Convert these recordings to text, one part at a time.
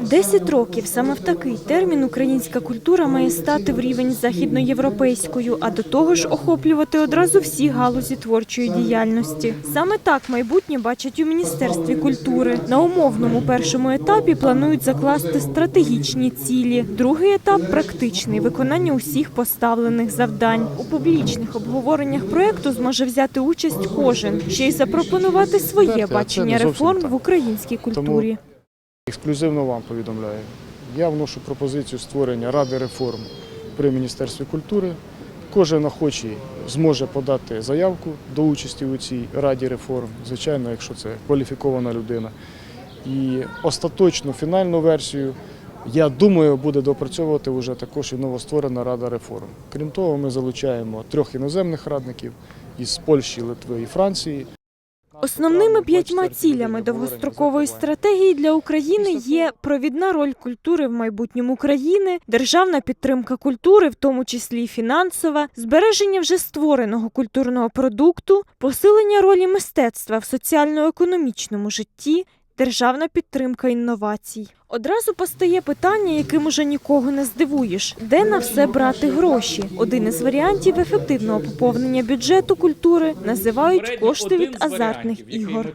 Десять років саме в такий термін українська культура має стати в рівень західноєвропейською, а до того ж охоплювати одразу всі галузі творчої діяльності. Саме так майбутнє бачать у міністерстві культури. На умовному першому етапі планують закласти стратегічні цілі. Другий етап практичний виконання усіх поставлених завдань. У публічних обговореннях проекту зможе взяти участь кожен, ще й запропонувати своє бачення реформ в українській культурі. Ексклюзивно вам повідомляю. Я вношу пропозицію створення Ради реформ при Міністерстві культури. Кожен охочий зможе подати заявку до участі у цій Раді реформ, звичайно, якщо це кваліфікована людина. І остаточну фінальну версію, я думаю, буде допрацьовувати вже також і новостворена Рада реформ. Крім того, ми залучаємо трьох іноземних радників із Польщі, Литви і Франції. Основними п'ятьма цілями довгострокової стратегії для України є провідна роль культури в майбутньому країни, державна підтримка культури, в тому числі і фінансова, збереження вже створеного культурного продукту, посилення ролі мистецтва в соціально-економічному житті, державна підтримка інновацій. Одразу постає питання, яким уже нікого не здивуєш: де на все брати гроші? Один із варіантів ефективного поповнення бюджету культури називають кошти від азартних ігор.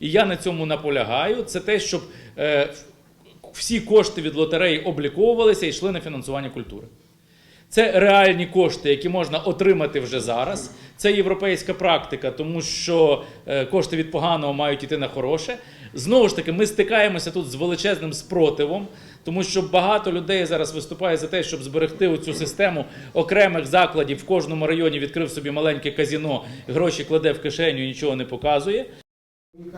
І я на цьому наполягаю. Це те, щоб е, всі кошти від лотереї обліковувалися і йшли на фінансування культури. Це реальні кошти, які можна отримати вже зараз. Це європейська практика, тому що е, кошти від поганого мають йти на хороше. Знову ж таки, ми стикаємося тут з величезним спротивом, тому що багато людей зараз виступає за те, щоб зберегти оцю систему окремих закладів. В кожному районі відкрив собі маленьке казіно, гроші кладе в кишеню і нічого не показує.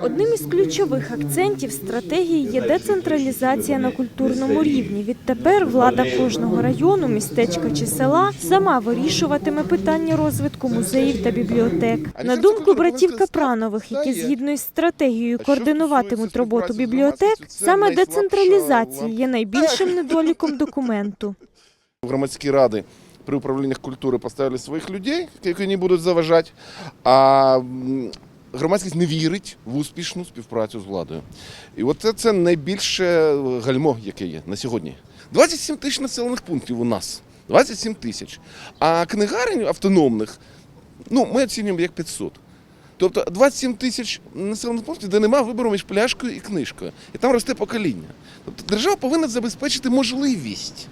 Одним із ключових акцентів стратегії є децентралізація на культурному рівні. Відтепер влада кожного району, містечка чи села сама вирішуватиме питання розвитку музеїв та бібліотек. На думку братів Капранових, які згідно із стратегією координуватимуть роботу бібліотек, саме децентралізація є найбільшим недоліком документу. Громадські ради при управліннях культури поставили своїх людей, які не будуть заважати, громадськість не вірить в успішну співпрацю з владою. І от це, найбільше гальмо, яке є на сьогодні. 27 тисяч населених пунктів у нас. 27 тисяч. А книгарень автономних ну, ми оцінюємо як 500. Тобто 27 тисяч населених пунктів, де немає вибору між пляшкою і книжкою. І там росте покоління. Тобто держава повинна забезпечити можливість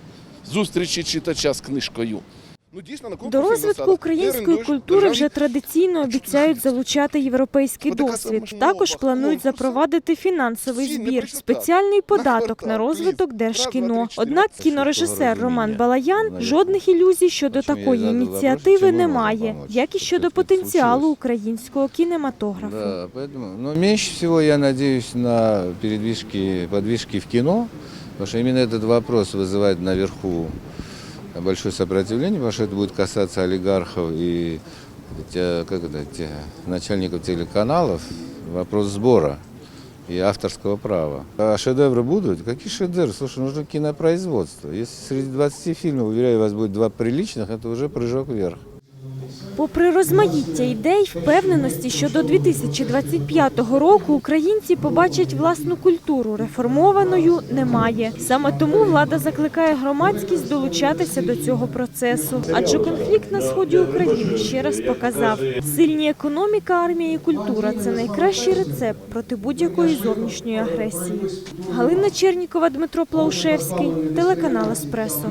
зустрічі читача з книжкою. Ну, дійсно, на До конкурсних розвитку засадах. Ти української орендуєш культури державні вже традиційно обіцяють залучати європейський Отака досвід. сама Також мова, планують конкурси. запровадити фінансовий Всі не збір, прочитав. спеціальний податок квартал, на розвиток плюс. Раз, держкіно. два, три, чотири. Однак Це кінорежисер швидкого Роман розуміння. Балаян Навіть. жодних ілюзій щодо Очень такої я задал вопрос, ініціативи чем мы не можем має, помочь, як і чтобы щодо это потенціалу случилось. українського кінематографу. Да, поэтому, но меньше всего я надеюсь на передвижки, подвижки в кино, потому что именно этот вопрос вызывает наверху большое сопротивление, потому что это будет касаться олигархов и те- как это, те- начальников телеканалов, вопрос сбора и авторского права. А шедевры будут? Какие шедевры? Слушай, нужно кинопроизводство. Если среди 20 фильмов, уверяю вас, будет два приличных, это уже прыжок вверх. Попри розмаїття ідей, впевненості, що до 2025 року українці побачать власну культуру реформованою немає. Саме тому влада закликає громадськість долучатися до цього процесу. Адже конфлікт на сході України ще раз показав: сильні економіка, армія і культура це найкращий рецепт проти будь-якої зовнішньої агресії. Галина Чернікова, Дмитро Плаушевський, телеканал Еспресо.